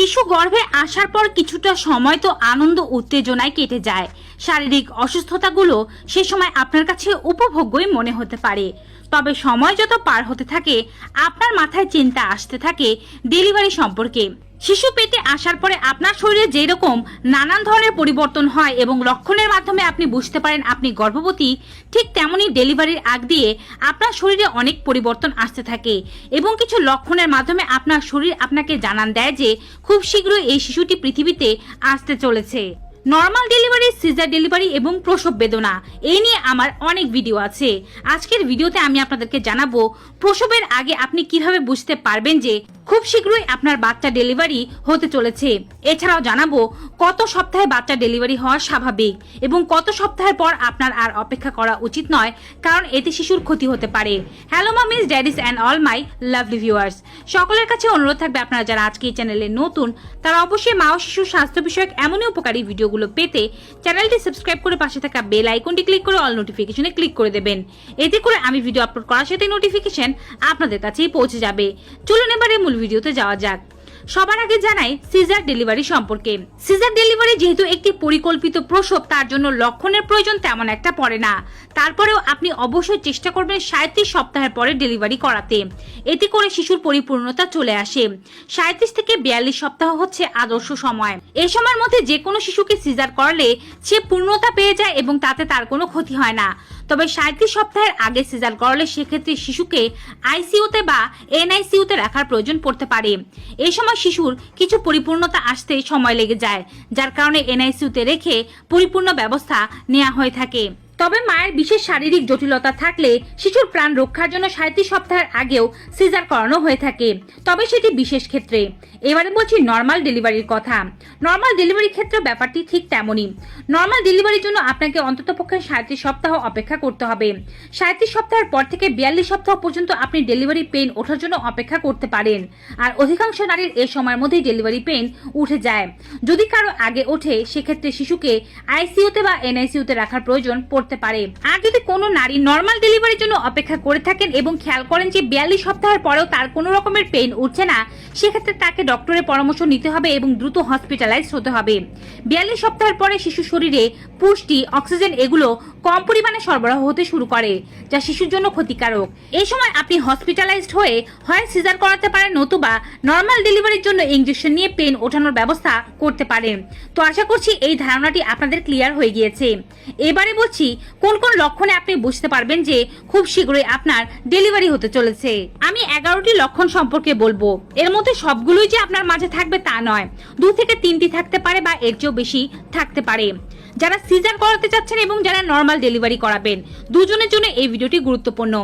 শিশু গর্ভে আসার পর কিছুটা সময় তো আনন্দ উত্তেজনায় কেটে যায়। শারীরিক অসুস্থতাগুলো সে সময় আপনার কাছে উপভোগ্যই মনে হতে পারে। তবে সময় যত পার হতে থাকে, আপনার মাথায় চিন্তা আসতে থাকে ডেলিভারি সম্পর্কে। শিশু পেটে আসার পরে আপনার শরীরে যেই রকম নানান ধরনের পরিবর্তন হয় এবং লক্ষণের মাধ্যমে আপনি বুঝতে পারেন আপনি গর্ভবতী, ঠিক তেমনই ডেলিভারির আগ দিয়ে আপনার শরীরে অনেক পরিবর্তন আসতে থাকে এবং কিছু লক্ষণের মাধ্যমে আপনার শরীর আপনাকে জানান দেয় যে খুব শীঘ্রই এই শিশুটি পৃথিবীতে আসতে চলেছে। নর্মাল ডেলিভারি, সিজার ডেলিভারি এবং প্রসব বেদনা। এই নিয়ে আমার অনেক ভিডিও আছে। আজকের ভিডিওতে আমি আপনাদেরকে জানাব, প্রসবের আগে আপনি কীভাবে বুঝতে পারবেন যে খুব শীঘ্রই আপনার বাচ্চা ডেলিভারি হতে চলেছে। এছাড়াও জানাব, কত সপ্তাহে বাচ্চা ডেলিভারি হওয়া স্বাভাবিক এবং কত সপ্তাহের পর আপনার আর অপেক্ষা করা উচিত নয়, কারণ এতে শিশুর ক্ষতি হতে পারে। Hello mummies daddies and all my lovely viewers. সকলের কাছে অনুরোধ থাকবে আপনারা যারা আজকে এই চ্যানেলে নতুন, তারা অবশ্যই মা ও শিশুর স্বাস্থ্য বিষয়ক এমনই উপকারী ভিডিওগুলো পেতে চ্যানেলটি সাবস্ক্রাইব করে পাশে থাকা বেল আইকনটি ক্লিক করে অল নোটিফিকেশনে ক্লিক করে দেবেন। এতে করে আমি ভিডিও আপলোড করার সাথে নোটিফিকেশন আপনাদের কাছেই পৌঁছে যাবে। চলুন এবারে মূল ভিডিওতে যাওয়া যাক। সবার আগে জানাই সিজার ডেলিভারি সম্পর্কে। সিজার ডেলিভারি যেহেতু একটি পরিকল্পিত প্রসব, তার জন্য লক্ষণের প্রয়োজন তেমন একটা পড়ে না। তারপরেও আপনি অবশ্যই চেষ্টা করবেন সাঁত্রিশ সপ্তাহের পরে ডেলিভারি করাতে। এতে করে শিশুর পরিপূর্ণতা চলে আসে। সাঁত্রিশ থেকে বিয়াল্লিশ সপ্তাহ হচ্ছে আদর্শ সময়। এই সময়ের মধ্যে যে কোনো শিশুকে সিজার করলে সে পূর্ণতা পেয়ে যায় এবং তাতে তার কোনো ক্ষতি হয় না। তবে সাঁত্রিশ সপ্তাহের আগে সিজার করলে সেক্ষেত্রে শিশুকে আইসিইউতে বা এনআইসিইউতে রাখার প্রয়োজন পড়তে পারে। এ সময় শিশুর কিছু পরিপূর্ণতা আসতে সময় লেগে যায়, যার কারণে এনআইসিইউতে রেখে পরিপূর্ণ ব্যবস্থা নেওয়া হয়ে থাকে। তবে মায়ের বিশেষ শারীরিক জটিলতা থাকলে শিশুর প্রাণ রক্ষার জন্য সাঁত্রিশ সপ্তাহের আগেও সিজার করানো হয়ে থাকে। তবে সেটি বিশেষ ক্ষেত্রে। এবারে বলছি নর্মাল ডেলিভারির কথা। নর্মাল ডেলিভারির ক্ষেত্রে ব্যাপারটি ঠিক তেমনই। নর্মাল ডেলিভারির জন্য আপনাকে অন্ততপক্ষে সাঁত্রিশ সপ্তাহ অপেক্ষা করতে হবে। সাঁত্রিশ সপ্তাহের পর থেকে বিয়াল্লিশ সপ্তাহ পর্যন্ত আপনি ডেলিভারি পেন ওঠার জন্য অপেক্ষা করতে পারেন। আর অধিকাংশ নারীর এ সময়ের মধ্যেই ডেলিভারি পেন উঠে যায়। যদি কারও আগে ওঠে, সেক্ষেত্রে শিশুকে আইসিইউতে বা এনআইসিইউতে রাখার প্রয়োজন পড়তে পারে। আর যদি কোনো নারী নর্মাল ডেলিভারির জন্য অপেক্ষা করে থাকেন এবং খেয়াল করেন যে বিয়াল্লিশ সপ্তাহের পরেও তার কোনো রকমের পেন উঠছে না, সেক্ষেত্রে তাকে ডক্টরের পরামর্শ নিতে হবে এবং দ্রুত হসপিটালাইজ হতে হবে। বিয়াল্লিশ সপ্তাহের পরে শিশু শরীরে পুষ্টি অক্সিজেন এগুলো কম পরিমাণে সরবরাহ হতে শুরু করে, যা শিশুর জন্য ক্ষতিকারক। এই সময় আপনি হসপিটালাইজড হয়ে হয় সিজার করাতে পারেন নতুবা নর্মাল ডেলিভারির জন্য ইঞ্জেকশন নিয়ে পেন ওঠানোর ব্যবস্থা করতে পারেন। তো আশা করছি এই ধারণাটি আপনাদের ক্লিয়ার হয়ে গিয়েছে। এবারে বলছি কোন কোন লক্ষণে আপনি বুঝতে পারবেন যে খুব শীঘ্রই আপনার ডেলিভারি হতে চলেছে? আমি এগারোটি লক্ষণ সম্পর্কে বলব। এর মধ্যে সবগুলোই যে আপনার মাঝে থাকবে তা নয়। দু থেকে তিনটি থাকতে পারে বা এর চেয়েও বেশি থাকতে পারে। যারা সিজার করাতে চাচ্ছেন এবং যারা নর্মাল ডেলিভারি করাবেন, দুজনের জন্য এই ভিডিওটি গুরুত্বপূর্ণ।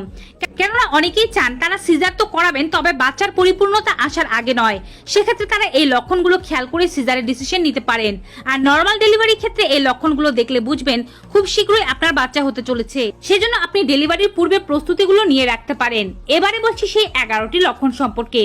কেননা অনেকেই চান তারা সিজার তো করাবেন, তবে বাচ্চার পরিপূর্ণতা আসার আগে নয়। সেক্ষেত্রে তারা এই লক্ষণগুলো খেয়াল করে সিজারের ডিসিশন নিতে পারেন। আর নর্মাল ডেলিভারির ক্ষেত্রে এই লক্ষণগুলো দেখলে বুঝবেন খুব শীঘ্রই আপনার বাচ্চা হতে চলেছে। সেজন্য আপনি ডেলিভারির পূর্বে প্রস্তুতিগুলো নিয়ে রাখতে পারেন। এবারে বলছি সেই এগারোটি লক্ষণ সম্পর্কে।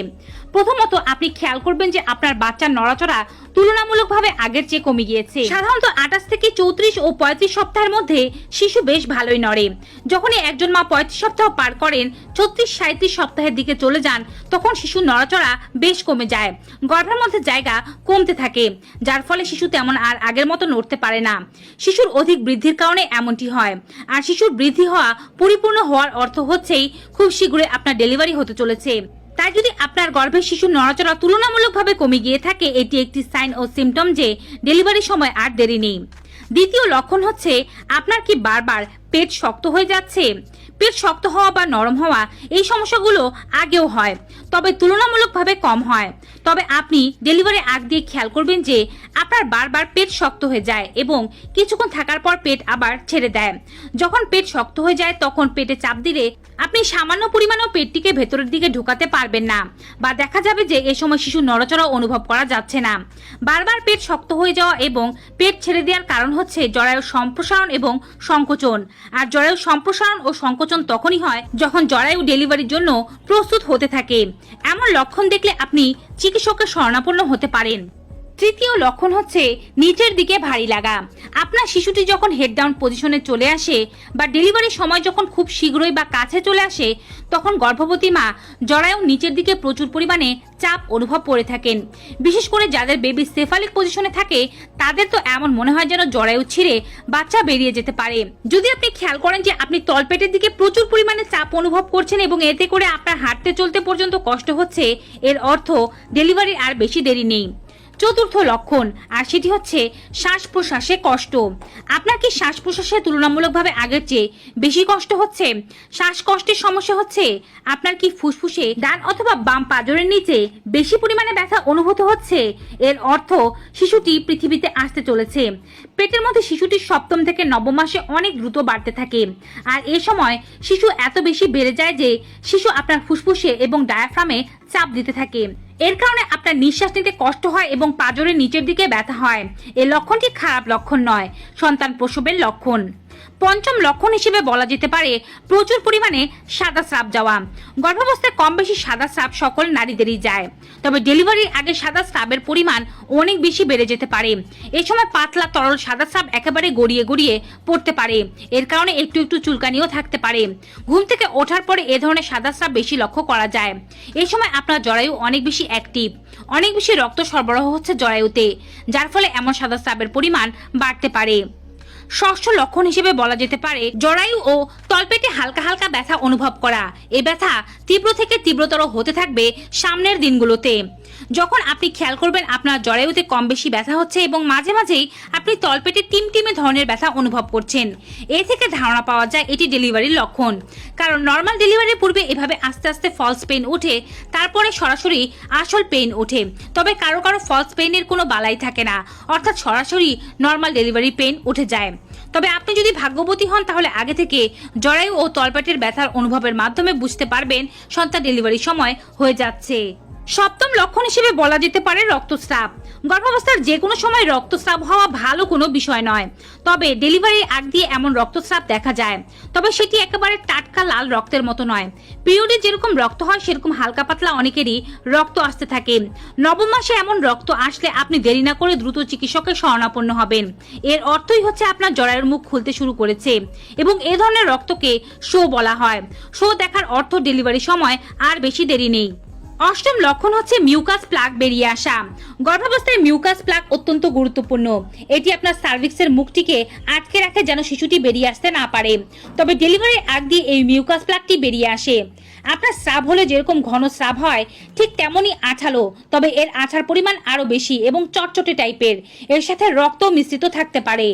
প্রথমত, আপনি খেয়াল করবেন যে আপনার বাচ্চার নড়াচড়া তুলনামূলকভাবে আগের চেয়ে কমে গিয়েছে। সাধারণত আঠাশ থেকে চৌত্রিশ ও পঁয়ত্রিশ সপ্তাহের মধ্যে শিশু বেশ ভালোই নড়ে। যখনই একজন মা পঁয়ত্রিশ সপ্তাহ পার করেন ছত্রিশ সাঁত্রিশ সপ্তাহের দিকে চলে যান, তখন শিশুর নড়াচড়া বেশ কমে যায়। গর্ভের মধ্যে জায়গা কমতে থাকে, যার ফলে শিশু তেমন আর আগের মতো নড়তে পারে না। শিশুর অধিক বৃদ্ধির কারণে এমনটি হয়। আর শিশুর বৃদ্ধি হওয়া পরিপূর্ণ হওয়ার অর্থ হচ্ছেই খুব শীঘ্রই আপনার ডেলিভারি হতে চলেছে। তাই যদি আপনার গর্ভের শিশুর নড়াচড়া তুলনামূলকভাবে কমে গিয়ে থাকে, এটি একটি সাইন ও সিমটম যে ডেলিভারির সময় আর দেরি নেই। দ্বিতীয় লক্ষণ হচ্ছে, আপনার কি বারবার পেট শক্ত হয়ে যাচ্ছে। পেট শক্ত হওয়া বা নরম হওয়া এই সমস্যাগুলো আগেও হয়, তবে তুলনামূলকভাবে কম হয়। তবে আপনি ডেলিভারি আগ দিয়ে খেয়াল করবেন যে আপনার বারবার পেট শক্ত হয়ে যায় এবং কিছুক্ষণ থাকার পর পেট আবার ছেড়ে দেয়। যখন পেট শক্ত হয়ে যায়, তখন পেটে চাপ দিলে আপনি সামান্য পরিমাণেও পেটটিকে ভেতরের দিকে ঢোকাতে পারবেন না বা দেখা যাবে যে এ সময় শিশু নড়াচড়া অনুভব করা যাচ্ছে না। বারবার পেট শক্ত হয়ে যাওয়া এবং পেট ছেড়ে দেওয়ার কারণ হচ্ছে জরায়ু সম্প্রসারণ এবং সংকোচন। আর জরায়ু সম্প্রসারণ ও সংকোচন তখনই হয় যখন জরায়ু ডেলিভারির জন্য প্রস্তুত হতে থাকে। এমন লক্ষণ দেখলে আপনি চিকিৎসকের শরণাপন্ন হতে পারেন। তৃতীয় লক্ষণ হচ্ছে নিচের দিকে ভারী লাগা। আপনার শিশুটি যখন হেড ডাউন পজিশনে চলে আসে বা ডেলিভারির সময় যখন খুব শীঘ্রই বা কাছে চলে আসে, তখন গর্ভবতী মা জরায়ু নিচের দিকে প্রচুর পরিমাণে চাপ অনুভব করে থাকেন। বিশেষ করে যাদের বেবি সেফালিক পজিশনে থাকে, তাদের তো এমন মনে হয় যেন জরায়ু ছিঁড়ে বাচ্চা বেরিয়ে যেতে পারে। যদি আপনি খেয়াল করেন যে আপনি তলপেটের দিকে প্রচুর পরিমাণে চাপ অনুভব করছেন এবং এতে করে আপনার হাঁটতে চলতে পর্যন্ত কষ্ট হচ্ছে, এর অর্থ ডেলিভারির আর বেশি দেরি নেই। চতুর্থ লক্ষণ, আর সেটি হচ্ছে শ্বাস প্রশ্বাসে কষ্ট। আপনার কি শ্বাস প্রশ্বাসে তুলনামূলকভাবে আগের চেয়ে বেশি কষ্ট হচ্ছে? শ্বাসকষ্টের সমস্যা হচ্ছে আপনার কি ফুসফুসে ডান অথবা বাম পাজরের নিচে বেশি পরিমাণে ব্যথা অনুভূত হচ্ছে? এর অর্থ শিশুটি পৃথিবীতে আসতে চলেছে। পেটের মধ্যে শিশুটির সপ্তম থেকে নবম মাসে অনেক দ্রুত বাড়তে থাকে। আর এ সময় শিশু এত বেশি বেড়ে যায় যে শিশু আপনার ফুসফুসে এবং ডায়াফ্রামে চাপ দিতে থাকে। এর কারণে আপনার নিঃশ্বাস নিতে কষ্ট হয় এবং পাজরের নিচের দিকে ব্যথা হয়। এ লক্ষণটি খারাপ লক্ষণ নয়? সন্তান প্রসবের লক্ষণ। পঞ্চম লক্ষণ হিসেবে বলা যেতে পারে প্রচুর পরিমাণে সাদা স্রাব যাওয়া। গর্ভাবস্থায় কম বেশি সাদা স্রাব সকল নারীদেরই যায়। তবে ডেলিভারির আগে সাদা স্রাবের পরিমাণ অনেক বেশি বেড়ে যেতে পারে। এ সময় পাতলা তরল সাদা স্রাব একেবারে গড়িয়ে গড়িয়ে পড়তে পারে। এর কারণে একটু একটু চুলকানিও থাকতে পারে। ঘুম থেকে ওঠার পরে এ ধরনের সাদা স্রাব বেশি লক্ষ্য করা যায়। এই সময় আপনার জরায়ু অনেক বেশি অ্যাক্টিভ অনেক বেশি রক্ত সরবরাহ হচ্ছে জরায়ুতে, যার ফলে এমন সাদা স্রাবের পরিমাণ বাড়তে পারে। ষষ্ঠ লক্ষণ হিসেবে বলা যেতে পারে জরায়ু ও তলপেটে হালকা হালকা ব্যথা অনুভব করা। এ ব্যথা তীব্র থেকে তীব্রতর হতে থাকবে সামনের দিনগুলোতে। যখন আপনি খেয়াল করবেন আপনার জরায়ুতে কম বেশি ব্যথা হচ্ছে এবং মাঝে মাঝেই আপনি তলপেটে টিমটিমে ধরনের ব্যথা অনুভব করছেন। এ থেকে ধারণা পাওয়া যায় এটি ডেলিভারির লক্ষণ। কারণ নর্মাল ডেলিভারির পূর্বে এভাবে আস্তে আস্তে ফলস পেন ওঠে, তারপরে সরাসরি আসল পেন ওঠে। তবে কারও কারও ফলস পেনের কোনো বালাই থাকে না, অর্থাৎ সরাসরি নর্মাল ডেলিভারি পেন উঠে যায়। তবে আপনি যদি ভাগ্যবতী হন, তাহলে আগে থেকে জরায়ু ও তলপেটের ব্যথার অনুভবের মাধ্যমে বুঝতে পারবেন সন্তান ডেলিভারির সময় হয়ে যাচ্ছে। সপ্তম লক্ষণ হিসেবে বলা যেতে পারে রক্তস্রাব। গর্ভাবস্থার যে কোনো সময় রক্তস্রাব হওয়া ভালো কোনো বিষয় নয়। তবে ডেলিভারির আগ দিয়ে এমন রক্তস্রাব দেখা যায়। তবে সেটি একেবারে টাটকা লাল রক্তের মতো নয়। পিরিয়ডে যেরকম রক্ত হয়, সেরকম হালকা পাতলা অনেকেরই রক্ত আসতে থাকে। নবম মাসে এমন রক্ত আসলে আপনি দেরি না করে দ্রুত চিকিৎসকের শরণাপন্ন হবেন। এর অর্থই হচ্ছে আপনার জরায়ুর মুখ খুলতে শুরু করেছে এবং এ ধরনের রক্তকে শো বলা হয়। শো দেখার অর্থ ডেলিভারির সময় আর বেশি দেরি নেই। অষ্টম লক্ষণ হচ্ছে মিউকাস প্লাগ বেরিয়ে আসা। গর্ভাবস্থায় মিউকাস প্লাগ অত্যন্ত গুরুত্বপূর্ণ। এটি আপনার সার্ভিক্সের মুখটিকে আটকে রাখে যেন শিশুটি বেরিয়ে আসতে না পারে। তবে ডেলিভারির আগ দিয়ে এই মিউকাস প্লাগটি বেরিয়ে আসে। আপনার স্রাব হলে যেরকম ঘন স্রাব হয়, ঠিক তেমনই আঠালো। তবে এর আঠার পরিমাণ আরও বেশি এবং চটচটে টাইপের এর সাথে রক্ত মিশ্রিত থাকতে পারে।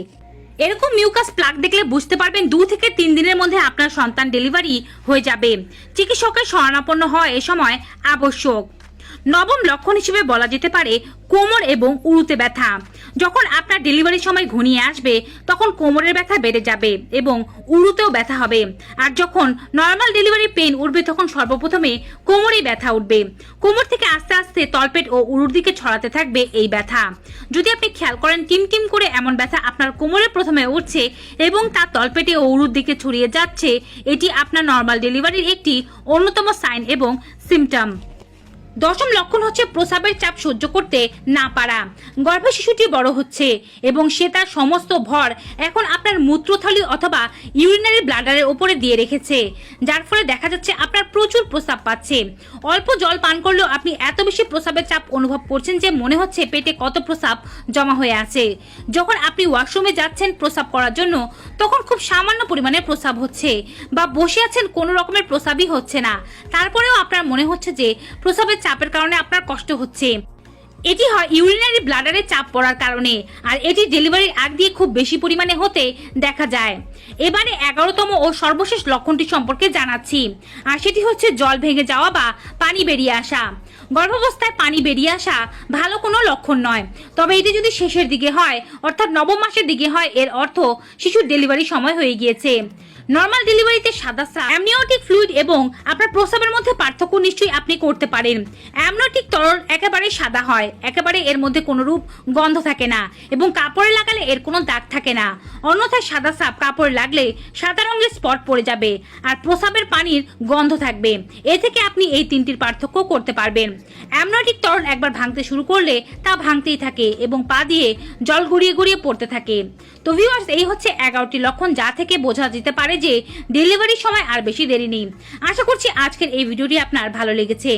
এরকম মিউকাস প্লাগ দেখলে বুঝতে পারবেন দু থেকে তিন দিনের মধ্যে আপনার সন্তান ডেলিভারি হয়ে যাবে। চিকিৎসকের শরণাপন্ন হওয়া এ সময় আবশ্যক। নবম লক্ষণ হিসেবে বলা যেতে পারে কোমর এবং উড়ুতে ব্যথা। যখন আপনার ডেলিভারির সময় ঘনিয়ে আসবে, তখন কোমরের ব্যথা বেড়ে যাবে এবং উড়ুতেও ব্যথা হবে। আর যখন নর্মাল ডেলিভারি পেন উঠবে, তখন সর্বপ্রথমে কোমরেই ব্যথা উঠবে। কোমর থেকে আস্তে আস্তে তলপেট ও উড়ুর দিকে ছড়াতে থাকবে এই ব্যথা। যদি আপনি খেয়াল করেন টিম টিম করে এমন ব্যথা আপনার কোমরে প্রথমে উঠছে এবং তার তলপেটে ও উড়ুর দিকে ছড়িয়ে যাচ্ছে, এটি আপনার নর্মাল ডেলিভারির একটি অন্যতম সাইন এবং সিমটম দশম লক্ষণ হচ্ছে প্রসাবের চাপ সহ্য করতে না পারা। গর্ভ শিশুটি বড় হচ্ছে এবং সে তার সমস্ত ভর এখন আপনার মূত্রথলি অথবা ইউরিনারি ব্লাডারের ওপরে দিয়ে রেখেছে, যার ফলে দেখা যাচ্ছে আপনার প্রচুর প্রস্রাব পাচ্ছে। অল্প জল পান করলেও আপনি এত বেশি প্রস্রাবের চাপ অনুভব করছেন যে মনে হচ্ছে পেটে কত প্রস্রাব জমা হয়ে আছে। যখন আপনি ওয়াশরুমে যাচ্ছেন প্রস্রাব করার জন্য, তখন খুব সামান্য পরিমাণে প্রস্রাব হচ্ছে বা বসে আছেন কোনো রকমের প্রস্রাবই হচ্ছে না। তারপরেও আপনার মনে হচ্ছে যে প্রস্রাবের চাপের কারণে আপনার কষ্ট হচ্ছে। এটি হয় ইউরিনারি ব্লাডারে চাপ পড়ার কারণে, আর এটি ডেলিভারির আগ দিয়ে খুব বেশি পরিমাণে হতে দেখা যায়। এবারে এগারোতম ও সর্বশেষ লক্ষণটি সম্পর্কে জানাচ্ছি। আর সেটি হচ্ছে জল ভেঙে যাওয়া বা পানি বেরিয়ে আসা। গর্ভাবস্থায় পানি বেরিয়ে আসা ভালো কোনো লক্ষণ নয়। তবে এটি যদি শেষের দিকে হয়, অর্থাৎ নবম মাসের দিকে হয়, এর অর্থ শিশুর ডেলিভারি সময় হয়ে গিয়েছে। নর্মাল ডেলিভারিতে সাদা স্রাব অ্যামনিওটিক ফ্লুইড এবং আপনার প্রস্রাবের মধ্যে পার্থক্য নিশ্চয়ই আপনি করতে পারেন। অ্যামনিওটিক তরল একেবারে সাদা হয়, একেবারে এর মধ্যে কোনো রূপ, গন্ধ থাকে না এবং কাপড়ে লাগালে এর কোনো দাগ থাকে না। অন্যথায় সাদা স্রাব কাপড়ে লাগলে সাদা রঙের স্পট পড়ে যাবে আর প্রস্রাবের পানির গন্ধ থাকবে। এ থেকে আপনি এই তিনটির পার্থক্য করতে পারবেন। অ্যামনিওটিক তরল একবার ভাঙতে শুরু করলে তা ভাঙতেই থাকে এবং পা দিয়ে জল গড়িয়ে গড়িয়ে পড়তে থাকে। তো ভিউয়ার্স এই হচ্ছে এগারোটি লক্ষণ যা থেকে বোঝা যেতে পারে যে ডেলিভারির সময় আর বেশি দেরি নেই। আশা করছি আজকের এই ভিডিওটি আপনার ভালো লেগেছে।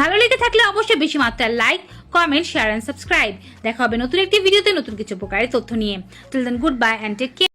ভালো লেগে থাকলে অবশ্যই বেশি মাত্রায় like comment share and subscribe দেখা হবে নতুন একটি ভিডিওতে নতুন কিছু উপকারী তথ্য নিয়ে। Till then goodbye and take care